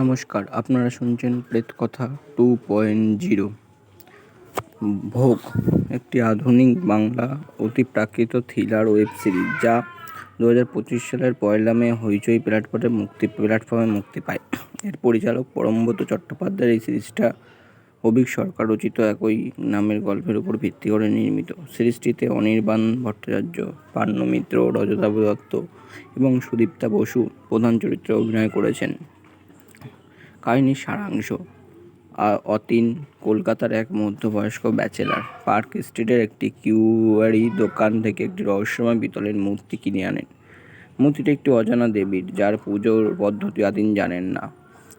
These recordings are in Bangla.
নমস্কার, আপনারা শুনছেন প্রেতকথা টু পয়েন্ট জিরো। ভোগ, একটি আধুনিক বাংলা অতি প্রাকৃত থ্রিলার ওয়েব সিরিজ যা দু হাজার পঁচিশ সালের পয়লা মে হইচই প্ল্যাটফর্মে মুক্তি প্ল্যাটফর্মে মুক্তি পায়। এর পরিচালক পরমব্রত চট্টোপাধ্যায়ের এই সিরিজটা অভিক সরকার রচিত একই নামের গল্পের উপর ভিত্তি করে নির্মিত। সিরিজটিতে অনির্বাণ ভট্টাচার্য পার্ন্য মিত্র রজতাভ দত্ত এবং সুদীপ্তা বসু প্রধান চরিত্রে অভিনয় করেছেন। কাহিনীর সারাংশ। অতীন কলকাতার এক মধ্যবয়স্ক ব্যাচেলার। পার্ক স্ট্রিটের একটি কিউয়ারি দোকান থেকে একটি রহস্যময় পিতলের মূর্তি কিনে আনেন। মূর্তিটি একটি অজানা দেবীর, যার পুজোর পদ্ধতি আদিন জানেন না।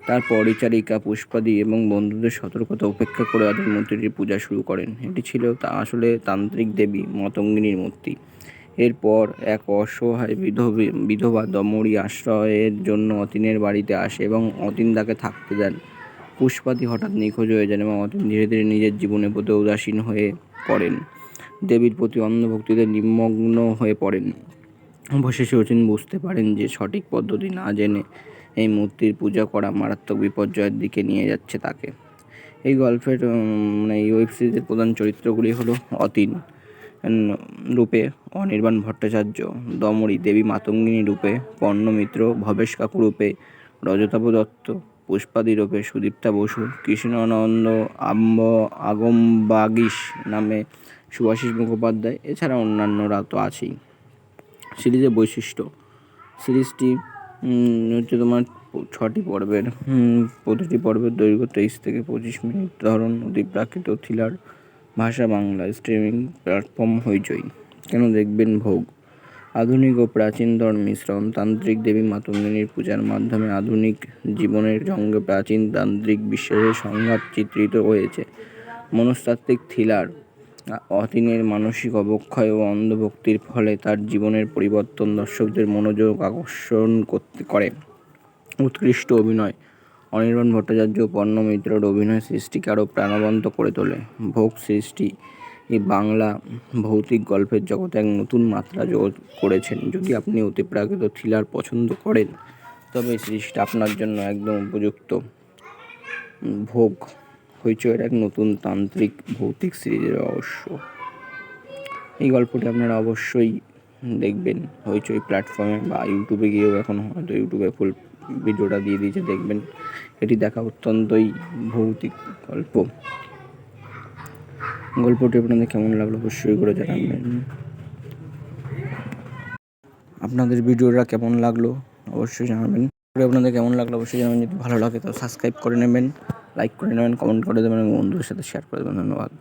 তার পরিচারিকা, পুষ্পাদি এবং বন্ধুদের সতর্কতা উপেক্ষা করে আদিন মূর্তিটির পূজা শুরু করেন। এটি ছিল তা আসলে তান্ত্রিক দেবী মতঙ্গিনীর মূর্তি। এরপর এক অসহায় বিধবে, বিধবা দমড়ি আশ্রয়ের জন্য অতীনের বাড়িতে আসে এবং অতীন তাকে থাকতে দেন। পুষ্পাদি হঠাৎ নিখোঁজ হয়ে যান এবং অতীন ধীরে ধীরে নিজের জীবনের প্রতি উদাসীন হয়ে পড়েন। দেবীর প্রতি অন্ধভক্তিতে নিমগ্ন হয়ে পড়েন। অবশেষে অতীন বুঝতে পারেন যে সঠিক পদ্ধতি না জেনে এই মূর্তির পূজা করা মারাত্মক বিপর্যয়ের দিকে নিয়ে যাচ্ছে তাকে। এই গল্পের মানে এই ওয়েব সিরিজের প্রধান চরিত্রগুলি হলো অতীন। রূপে অনির্বাণ ভট্টাচার্য দমরী দেবী মাতঙ্গিনী রূপে পর্ণমিত্র ভবেশ কাকু রূপে, রজতাভ দত্ত, পুষ্পাদি রূপে সুদীপ্তা বসু, কৃষ্ণানন্দ আম্ব আগমবাগিস নামে সুভাষিস মুখোপাধ্যায়, এছাড়া অন্যান্যরা তো আছেই। সিরিজের বৈশিষ্ট্য, সিরিজটি হচ্ছে তোমার ছটি পর্বের প্রতিটি পর্বের দৈর্ঘ্য তেইশ থেকে পঁচিশ মিনিট ধরন, অতি প্রাকৃত থ্রিলার ভাষা বাংলা স্ট্রিমিং প্ল্যাটফর্ম হইচই। কেন দেখবেন ভোগ? আধুনিক ও প্রাচীনতর মিশ্রণ তান্ত্রিক দেবী মাতঙ্গিনীর পূজার মাধ্যমে আধুনিক জীবনের সঙ্গে প্রাচীন তান্ত্রিক বিশ্বাসের সংঘাত চিত্রিত হয়েছে। মনস্তাত্ত্বিক থ্রিলার, অতীনের মানসিক অবক্ষয় ও অন্ধভক্তির ফলে তার জীবনের পরিবর্তন দর্শকদের মনোযোগ আকর্ষণ করতে করে। উৎকৃষ্ট অভিনয় অনির্বাণ ভট্টাচার্য পর্ণ মিত্রের অভিনয় সৃষ্টিকে আরও প্রাণবন্ত করে তোলে। ভোগ সৃষ্টি এই বাংলা ভৌতিক গল্পের জগতে এক নতুন মাত্রা যোগ করেছেন। যদি আপনি অতি প্রাকৃত থ্রিলার পছন্দ করেন, তবে সিরিজটা আপনার জন্য একদম উপযুক্ত। ভোগ হইচয়ের এক নতুন তান্ত্রিক ভৌতিক সিরিজের অবশ্য এই গল্পটি আপনারা অবশ্যই দেখবেন। হইচই প্ল্যাটফর্মে বা ইউটিউবে গিয়েও এখন হয়তো ইউটিউবে ফুল ভিডিওটা দিয়ে দিয়েছে, দেখবেন। এটি দেখা অত্যন্তই ভৌতিক গল্প। গল্পটি আপনাদের কেমন লাগল অবশ্যই করে জানাবেন। আপনাদের ভিডিওটা কেমন লাগল অবশ্যই জানাবেন। আপনাদের কেমন লাগল অবশ্যই জানাবেন। যদি ভালো লাগে তো সাবস্ক্রাইব করে নেবেন লাইক করে নেবেন কমেন্ট করে দেবেন এবং বন্ধুদের সাথে শেয়ার করে দেবেন। ধন্যবাদ।